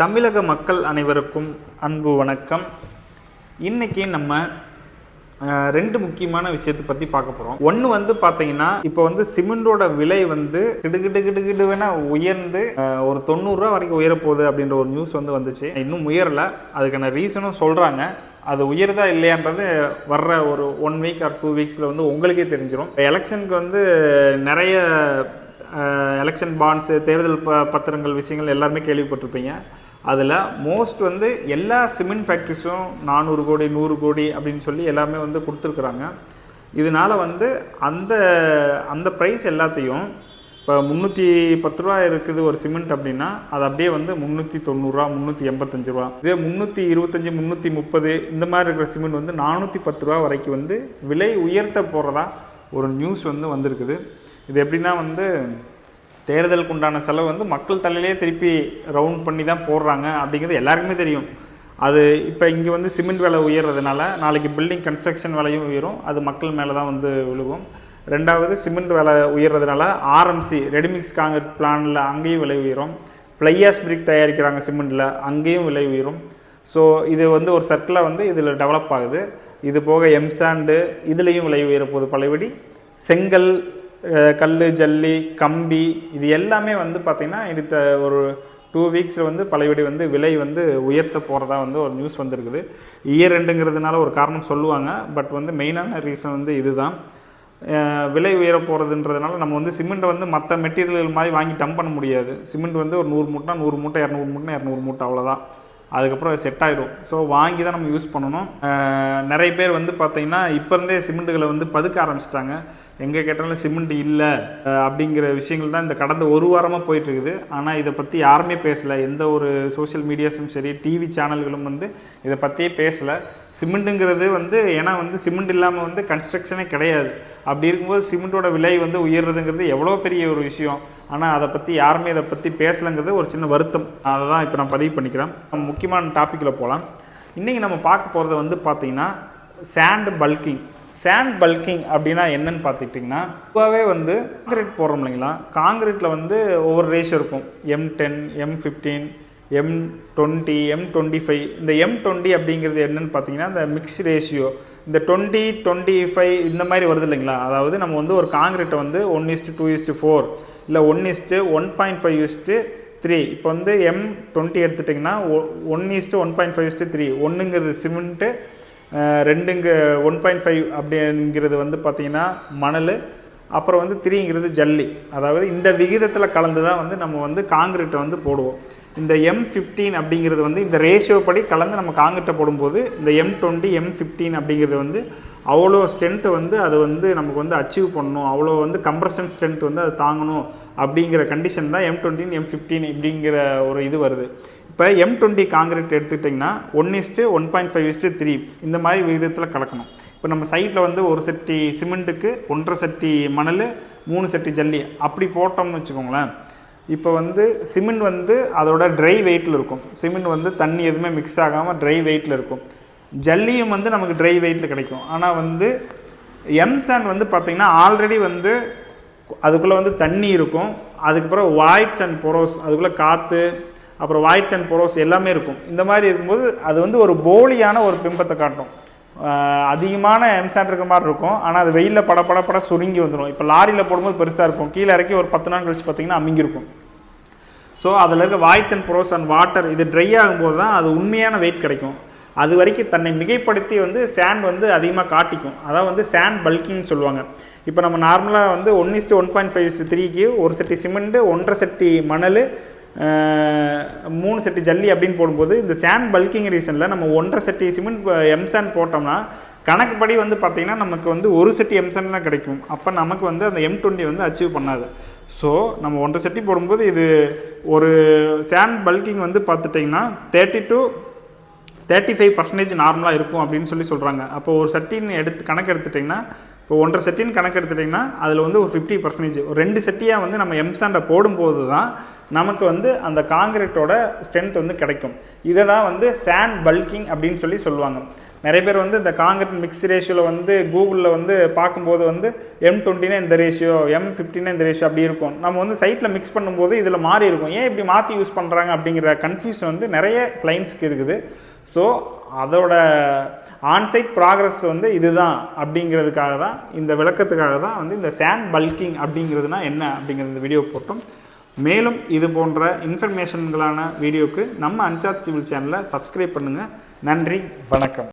தமிழக மக்கள் அனைவருக்கும் அன்பு வணக்கம். இன்னைக்கு நம்ம ரெண்டு முக்கியமான விஷயத்தை பற்றி பார்க்க போகிறோம் ஒன்று வந்து பார்த்தீங்கன்னா இப்போ வந்து சிமெண்டோட விலை வந்து கிடுகிடு கிடுகிடு வேணா உயர்ந்து ஒரு தொண்ணூறுரூவா வரைக்கும் உயரப்போகுது அப்படின்ற ஒரு நியூஸ் வந்து வந்துச்சு. இன்னும் உயரலை. அதுக்கான ரீசனும் சொல்கிறாங்க அது உயர்தா இல்லையான்றது வர்ற ஒரு ஒன் வீக் ஆர் டூ வீக்ஸில் வந்து உங்களுக்கே தெரிஞ்சிடும் எலெக்ஷனுக்கு வந்து நிறைய எலெக்ஷன் பாண்ட்ஸு தேர்தல் ப பத்திரங்கள் விஷயங்கள் எல்லாருமே கேள்விப்பட்டிருப்பீங்க. அதில் மோஸ்ட் வந்து எல்லா சிமெண்ட் ஃபேக்ட்ரிஸும் நானூறு கோடி நூறு கோடி அப்படின்னு சொல்லி எல்லாமே வந்து கொடுத்துருக்குறாங்க. இதனால் வந்து அந்த அந்த ப்ரைஸ் எல்லாத்தையும் இப்போ முந்நூற்றி பத்து ரூபா இருக்குது ஒரு சிமெண்ட் அப்படின்னா அது அப்படியே வந்து முந்நூற்றி தொண்ணூறுரூவா முந்நூற்றி எண்பத்தஞ்சு ரூபா. இதே முந்நூற்றி இருபத்தஞ்சி முந்நூற்றி முப்பது இந்த மாதிரி இருக்கிற சிமெண்ட் வந்து நானூற்றி பத்து ரூபா வரைக்கும் வந்து விலை உயர்த்த போகிறதா ஒரு நியூஸ் வந்து வந்திருக்குது. இது எப்படின்னா வந்து தேர்தலுக்கு உண்டான செலவு வந்து மக்கள் தலையிலே திருப்பி ரவுண்ட் பண்ணி தான் போடுறாங்க அப்படிங்கிறது எல்லாருக்குமே தெரியும். அது இப்போ இங்கே வந்து சிமெண்ட் விலை உயர்றதுனால நாளைக்கு பில்டிங் கன்ஸ்ட்ரக்ஷன் விலையும் உயரும். அது மக்கள் மேலே தான் வந்து விழுகும். ரெண்டாவது சிமெண்ட் விலை உயர்றதுனால ஆர்எம்சி ரெடிமிக்ஸ் காங்கிரீட் பிளானில் அங்கேயும் விலை உயரும். ஃப்ளையாஸ் பிரிக் தயாரிக்கிறாங்க சிமெண்ட்டில் அங்கேயும் விலை உயரும். ஸோ இது வந்து ஒரு சர்க்கிளாக வந்து இதில் டெவலப் ஆகுது. இது போக எம்சாண்டு இதுலேயும் விலை உயரப்போகுது பழையபடி. செங்கல் கல் ஜல்லி கம்பி இது எல்லாமே வந்து பார்த்திங்கன்னா அடுத்த ஒரு டூ வீக்ஸில் வந்து பழையபடி வந்து விலை வந்து உயர்த்த போகிறதா வந்து ஒரு நியூஸ் வந்திருக்குது. இயர் ரெண்டுங்கிறதுனால ஒரு காரணம் சொல்லுவாங்க. பட் வந்து மெயினான ரீசன் வந்து இதுதான். விலை உயர போகிறதுன்றதுனால நம்ம வந்து சிமெண்ட்டை வந்து மற்ற மெட்டீரியல் மாதிரி வாங்கி டம்ப் பண்ண முடியாது. சிமெண்ட் வந்து ஒரு நூறு மூட்டை நூறு மூட்டை இரநூறு மூட்டை இரநூறு மூட்டை அவ்வளோதான் அதுக்கப்புறம் அது செட் ஆகிடும் ஸோ வாங்கி தான் நம்ம யூஸ் பண்ணணும். நிறைய பேர் வந்து பார்த்தீங்கன்னா இப்போ இருந்தே சிமெண்ட்டுகளை வந்து பதுக்க ஆரம்பிச்சிட்டாங்க. எங்கே கேட்டாலும் சிமெண்ட் இல்லை அப்படிங்கிற விஷயங்கள் தான் இந்த கடந்த ஒரு வாரமாக போயிட்டு இருக்குது ஆனால் இதை பற்றி யாருமே பேசலை. எந்த ஒரு சோஷியல் மீடியாஸும் சரி டிவி சேனல்களும் வந்து இதை பற்றியே பேசலை. சிமெண்ட்டுங்கிறது வந்து ஏன்னா வந்து சிமெண்ட் இல்லாமல் வந்து கன்ஸ்ட்ரக்ஷனே கிடையாது. அப்படி இருக்கும்போது சிமெண்ட்டோட விலை வந்து உயர்றதுங்கிறது எவ்வளோ பெரிய ஒரு விஷயம். ஆனால் அதை பற்றி யாருமே இதை பற்றி பேசலைங்கிறது ஒரு சின்ன வருத்தம். அதை தான் இப்போ நான் பதிவு பண்ணிக்கிறேன். முக்கியமான டாப்பிக்கில் போகலாம் இன்றைக்கி நம்ம பார்க்க போகிறத வந்து பார்த்தீங்கன்னா சாண்ட் பல்கிங் சேண்ட் பல்கிங் அப்படின்னா என்னன்னு பார்த்துக்கிட்டிங்கன்னா பொதுவாகவே வந்து காங்கிரீட் போடுறோம் இல்லைங்களா? காங்கிரீட்டில் வந்து ஒவ்வொரு ரேஷியோ இருக்கும். M ten M fifteen M twenty M twenty five இந்த எம் டுவெண்ட்டி அப்படிங்கிறது என்னன்னு பார்த்தீங்கன்னா இந்த மிக்ஸ் ரேஷியோ இந்த டுவெண்ட்டி டுவெண்ட்டி ஃபைவ் இந்த மாதிரி வருது இல்லைங்களா? அதாவது நம்ம வந்து ஒரு காங்கிரீட்டை வந்து one is to two is to four இல்லை one is to one point five is to three இப்போ வந்து எம் டுவெண்ட்டி எடுத்துட்டிங்கன்னா one is to one point five is to three ஒன்றுங்கிறது cement ரெண்டுங்க ஒன் பாயிண்ட் ஃபைவ் அப்படிங்கிறது வந்து பார்த்திங்கன்னா மணல் அப்புறம் வந்து த்ரீங்கிறது ஜல்லி. அதாவது இந்த விகிதத்தில் கலந்து தான் வந்து நம்ம வந்து காங்கிரீட்டை வந்து போடுவோம். இந்த எம் ஃபிஃப்டீன் அப்படிங்கிறது வந்து இந்த ரேஷியோ படி கலந்து நம்ம காங்கிரீட்டை போடும்போது இந்த எம் டுவெண்ட்டி எம் ஃபிஃப்டீன் அப்படிங்கிறது வந்து அவ்வளோ ஸ்ட்ரென்த்து வந்து அது வந்து நமக்கு வந்து அச்சீவ் பண்ணணும். அவ்வளோ வந்து கம்ப்ரஷன் ஸ்ட்ரென்த் வந்து அது தாங்கணும் அப்படிங்கிற கண்டிஷன் தான் எம் டுவெண்ட்டின் எம் ஃபிஃப்டீன் இப்படிங்கிற ஒரு இது வருது. இப்போ எம் டுவெண்ட்டி காங்கிரீட் எடுத்துக்கிட்டிங்கன்னா one is to one point five is to three இந்த மாதிரி விகிதத்தில் கலக்கணும். இப்போ நம்ம சைட்டில் வந்து ஒரு செட்டி சிமெண்ட்டுக்கு ஒன்றரை செட்டி மணல் மூணு செட்டி ஜல்லி அப்படி போட்டோம்னு வச்சுக்கோங்களேன். இப்போ வந்து சிமெண்ட் வந்து அதோட ட்ரை வெயிட்டில் இருக்கும். சிமெண்ட் வந்து தண்ணி எதுவுமே மிக்ஸ் ஆகாமல் ட்ரை வெயிட்டில் இருக்கும். ஜல்லியும் வந்து நமக்கு ட்ரை வெயிட்டில் கிடைக்கும். ஆனால் வந்து எம் சாண்ட் வந்து பார்த்திங்கன்னா ஆல்ரெடி வந்து அதுக்குள்ளே வந்து தண்ணி இருக்கும். அதுக்கப்புறம் வாய்ட்ஸ் அண்ட் பொரோஸ் அதுக்குள்ளே காற்று அப்புறம் வாய்ட்ஸ் அண்ட் பொரோஸ் எல்லாமே இருக்கும். இந்த மாதிரி இருக்கும்போது அது வந்து ஒரு போலியான ஒரு பிம்பத்தை காட்டும். அதிகமான எம்சாண்ட் இருக்கிற மாதிரி இருக்கும். ஆனால் அது வெயிலில் பட பட பட சுருங்கி வந்துடும் இப்போ லாரியில் போடும்போது பெருசாக இருக்கும். கீழே இறக்கி ஒரு பத்து நாள் கழிச்சு பார்த்தீங்கன்னா அமிங்கிருக்கும் ஸோ அதில் இருக்க voids and pores and water இது ட்ரை ஆகும்போது தான் அது உண்மையான வெயிட் கிடைக்கும். அது வரைக்கும் தன்னை மிகைப்படுத்தி வந்து சேண்ட் வந்து அதிகமாக காட்டிக்கும். அதான் வந்து சேண்ட் பல்கிங்னு சொல்லுவாங்க. இப்போ நம்ம நார்மலாக வந்து one is to one point five is to த்ரீக்கு ஒரு செட்டி சிமெண்ட்டு ஒன்றரை செட்டி மணல் மூணு செட்டி ஜல்லி அப்படின்னு போடும்போது இந்த சேண்ட் பல்கிங் ரீசனில் நம்ம ஒன்றரை செட்டி சிமெண்ட் எம் சாண்ட் போட்டோம்னா கணக்குப்படி வந்து பார்த்திங்கன்னா நமக்கு வந்து ஒரு செட்டி எம் சாண்ட் தான் கிடைக்கும். அப்போ நமக்கு வந்து அந்த எம் டுவெண்ட்டி வந்து அச்சீவ் பண்ணாது. ஸோ நம்ம ஒன்றரை செட்டி போடும்போது இது ஒரு சேண்ட் பல்கிங் வந்து பார்த்துட்டிங்கன்னா thirty to thirty five percentage நார்மலாக இருக்கும் அப்படின்னு சொல்லி சொல்கிறாங்க அப்போ ஒரு சட்டின்னு எடுத்து கணக்கு எடுத்துட்டிங்கன்னா இப்போ ஒன்றரை செட்டின்னு கணக்கு எடுத்துட்டிங்கன்னா அதில் வந்து ஒரு ஃபிஃப்டி பர்சன்டேஜ் ஒரு ரெண்டு செட்டியாக வந்து நம்ம எம்சாண்டை போடும்போது தான் நமக்கு வந்து அந்த காங்கிரீட்டோட ஸ்ட்ரென்த் வந்து கிடைக்கும். இதை தான் வந்து சாண்ட் பல்கிங் அப்படின்னு சொல்லி சொல்லுவாங்க. நிறைய பேர் வந்து இந்த காங்கிரீட் மிக்ஸ் ரேஷியோவில் வந்து கூகுளில் வந்து பார்க்கும்போது வந்து எம் டுவெண்ட்டினா இந்த ரேஷியோ எம் ஃபிஃப்டினா இந்த ரேஷியோ அப்படி இருக்கும். நம்ம வந்து சைட்டில் மிக்ஸ் பண்ணும்போது இதில் மாறி இருக்கும். ஏன் இப்படி மாற்றி யூஸ் பண்ணுறாங்க அப்படிங்கிற கன்ஃபியூஷன் வந்து நிறைய கிளைண்ட்ஸ்க்கு இருக்குது. ஸோ அதோட ஆன்சைட் ப்ராக்ரஸ் வந்து இதுதான் அப்படிங்கிறதுக்காக தான் இந்த விளக்கத்துக்காக தான் வந்து இந்த சேண்ட் பல்கிங் அப்படிங்கிறதுனா என்ன அப்படிங்கிறது இந்த வீடியோ போட்டோம். மேலும் இது போன்ற இன்ஃபர்மேஷன்களான வீடியோவுக்கு நம்ம அன்சாத் சிவில் சேனலை சப்ஸ்கிரைப் பண்ணுங்கள் நன்றி வணக்கம்.